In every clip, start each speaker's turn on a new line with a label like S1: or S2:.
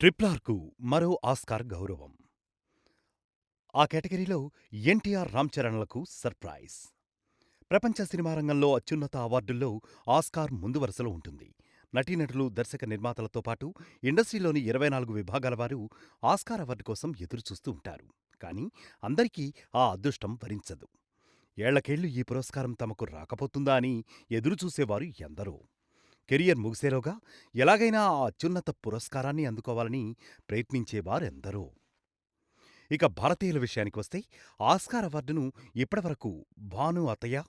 S1: ట్రిప్లార్కు మరో ఆస్కార్ గౌరవం. ఆ కేటగిరీలో ఎన్టీఆర్ రామ్చరణ్లకు సర్ప్రైజ్. ప్రపంచ సినిమా రంగంలో అత్యున్నత అవార్డుల్లో ఆస్కార్ ముందు వరుసలో ఉంటుంది. నటీనటులు దర్శక నిర్మాతలతో పాటు ఇండస్ట్రీలోని ఇరవై నాలుగు విభాగాల వారు ఆస్కార్ అవార్డు కోసం ఎదురుచూస్తూ ఉంటారు. కానీ అందరికీ ఆ అదృష్టం వరించదు. ఏళ్ళకేళ్ళు ఈ పురస్కారం తమకు రాకపోతుందా అని ఎదురుచూసేవారు ఎందరో. కెరియర్ ముగిసేలోగా ఎలాగైనా ఆ అత్యున్నత పురస్కారాన్ని అందుకోవాలని ప్రయత్నించేవారెందరో. ఇక భారతీయుల విషయానికి వస్తే ఆస్కార్ అవార్డును ఇప్పటివరకు భాను అతయ్య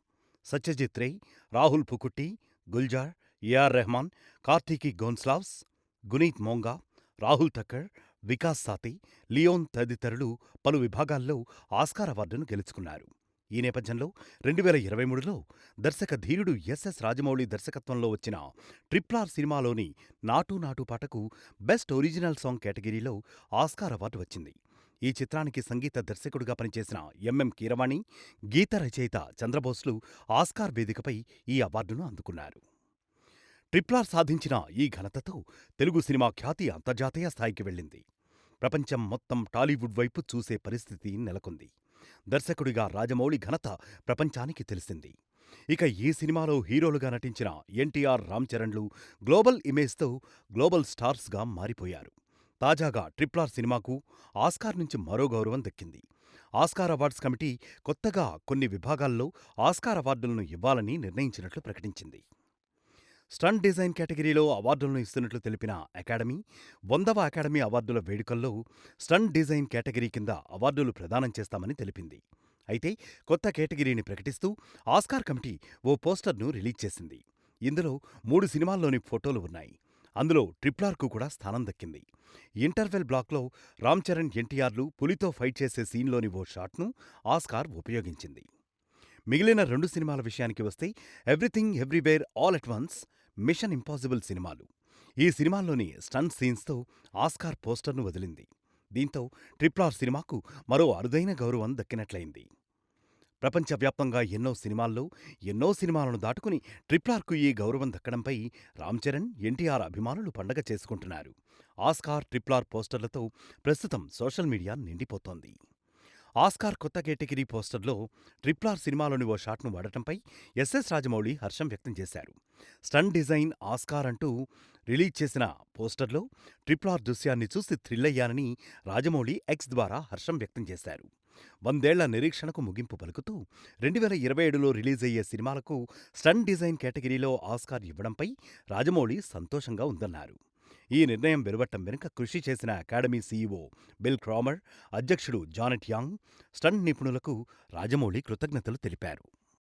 S1: సత్యజిత్ రే రాహుల్ పుకుట్టి గుల్జార్ ఏఆర్ రెహమాన్ కార్తీకి గోన్స్లావ్స్ గునీత్ మోంగా రాహుల్ ఠక్కర్ వికాస్ సాతి లియోన్ తదితరులు పలు విభాగాల్లో ఆస్కార్ అవార్డును గెలుచుకున్నారు. ఈ నేపథ్యంలో రెండు వేల ఇరవై మూడులో దర్శక ధీరుడు ఎస్ఎస్ రాజమౌళి దర్శకత్వంలో వచ్చిన ట్రిప్లార్ సినిమాలోని నాటు నాటు పాటకు బెస్ట్ ఒరిజినల్ సాంగ్ కేటగిరీలో ఆస్కార్ అవార్డు వచ్చింది. ఈ చిత్రానికి సంగీత దర్శకుడిగా పనిచేసిన ఎంఎం కీరవాణి గీత రచయిత చంద్రబోస్లు ఆస్కార్ వేదికపై ఈ అవార్డును అందుకున్నారు. ట్రిప్లార్ సాధించిన ఈ ఘనతతో తెలుగు సినిమా ఖ్యాతి అంతర్జాతీయ స్థాయికి వెళ్ళింది. ప్రపంచం మొత్తం టాలీవుడ్ వైపు చూసే పరిస్థితి నెలకొంది. దర్శకుడిగా రాజమౌళి ఘనత ప్రపంచానికి తెలిసింది. ఇక ఈ సినిమాలో హీరోలుగా నటించిన ఎన్టీఆర్ రామ్ చరణ్లు గ్లోబల్ ఇమేజ్తో గ్లోబల్ స్టార్స్గా మారిపోయారు. తాజాగా ట్రిప్లార్ సినిమాకు ఆస్కార్ నుంచి మరో గౌరవం దక్కింది. ఆస్కార్ అవార్డ్స్ కమిటీ కొత్తగా కొన్ని విభాగాల్లో ఆస్కార్ అవార్డులను ఇవ్వాలని నిర్ణయించినట్లు ప్రకటించింది. స్టంట్ డిజైన్ కేటగిరీలో అవార్డులను ఇస్తున్నట్లు తెలిపిన అకాడమీ వందవ అకాడమీ అవార్డుల వేడుకల్లో స్టంట్ డిజైన్ కేటగిరీ కింద అవార్డులు ప్రదానం చేస్తామని తెలిపింది. అయితే కొత్త కేటగిరీని ప్రకటిస్తూ ఆస్కార్ కమిటీ ఓ పోస్టర్ను రిలీజ్ చేసింది. ఇందులో మూడు సినిమాల్లోని ఫోటోలు ఉన్నాయి. అందులో ట్రిప్లార్కు కూడా స్థానం దక్కింది. ఇంటర్వెల్ బ్లాక్లో రామ్ చరణ్ ఎన్టీఆర్లు పులితో ఫైట్ చేసే సీన్లోని ఓ షాట్ను ఆస్కార్ ఉపయోగించింది. మిగిలిన రెండు సినిమాల విషయానికి వస్తే everything everywhere all at once mission impossible సినిమాలు. ఈ సినిమాల్లోని స్టన్ సీన్స్తో ఆస్కార్ పోస్టర్ను వదిలింది. దీంతో ట్రిప్లార్ సినిమాకు మరో అరుదైన గౌరవం దక్కినట్లయింది. ప్రపంచవ్యాప్తంగా ఎన్నో సినిమాల్లో ఎన్నో సినిమాలను దాటుకుని ట్రిప్లార్కు ఈ గౌరవం దక్కడంపై రామ్ చరణ్ ఎన్టీఆర్ అభిమానులు పండగ చేసుకుంటున్నారు. ఆస్కార్ ట్రిప్లార్ పోస్టర్లతో ప్రస్తుతం సోషల్ మీడియా నిండిపోతోంది. ఆస్కార్ కొత్త కేటగిరీ పోస్టర్లో ట్రిప్లార్ సినిమాలోని ఓ షాట్ను వాడటంపై ఎస్ఎస్ రాజమౌళి హర్షం వ్యక్తం చేశారు. స్టన్ డిజైన్ ఆస్కార్ అంటూ రిలీజ్ చేసిన పోస్టర్లో ట్రిప్లార్ దృశ్యాన్ని చూసి థ్రిల్లయ్యానని రాజమౌళి ఎక్స్ ద్వారా హర్షం వ్యక్తం చేశారు. వందేళ్ళ నిరీక్షణకు ముగింపు పలుకుతూ రెండు వేల ఇరవై ఏడులో రిలీజ్ అయ్యే సినిమాలకు స్టన్ డిజైన్ కేటగిరీలో ఆస్కార్ ఇవ్వడంపై రాజమౌళి సంతోషంగా ఉందన్నారు. ఈ నిర్ణయం వెలువట్టం వెనుక కృషి చేసిన అకాడమీ సీఈఓ బిల్ క్రామర్ అధ్యక్షుడు జానెట్ యాంగ్ స్టంట్ నిపుణులకు రాజమౌళి కృతజ్ఞతలు తెలిపారు.